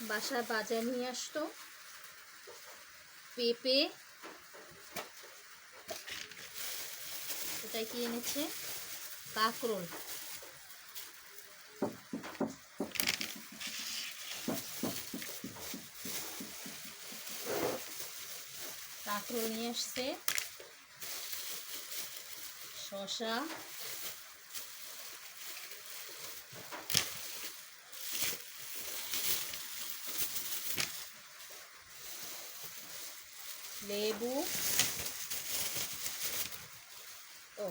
বাসা বাজার নিয়ে আসতো। পেঁপে। এটা কি এনেছে? কাঁকরোল। কাঁকরোল নিয়ে আসছে। শশা লেবু। ও,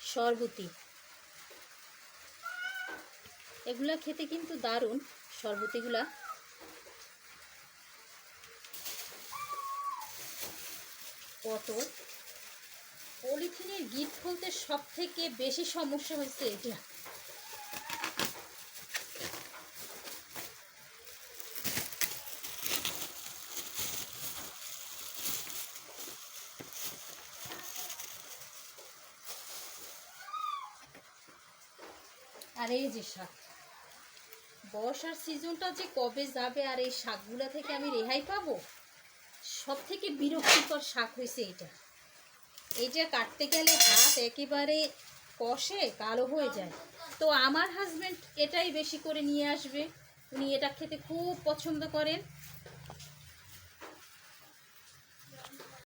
শরবতি। এগুলা খেতে কিন্তু দারুণ, শরবতিগুলা। পটল। পলিথিনের গিট খুলতে সব থেকে বেশি সমস্যা হয়েছে এটা। আর এই যে শাক। বর্ষার সিজনটা যে কবে যাবে আর এই শাকগুলা থেকে আমি রেহাই পাবো? সব থেকে বিরক্তিকর শাক হয়েছে এটা এইটা কাটতে গেলে হাত একেবারে কষে কালো হয়ে যায়। তো আমার হাজব্যান্ড এটাই বেশি করে নিয়ে আসবে। উনি এটা খেতে খুব পছন্দ করেন।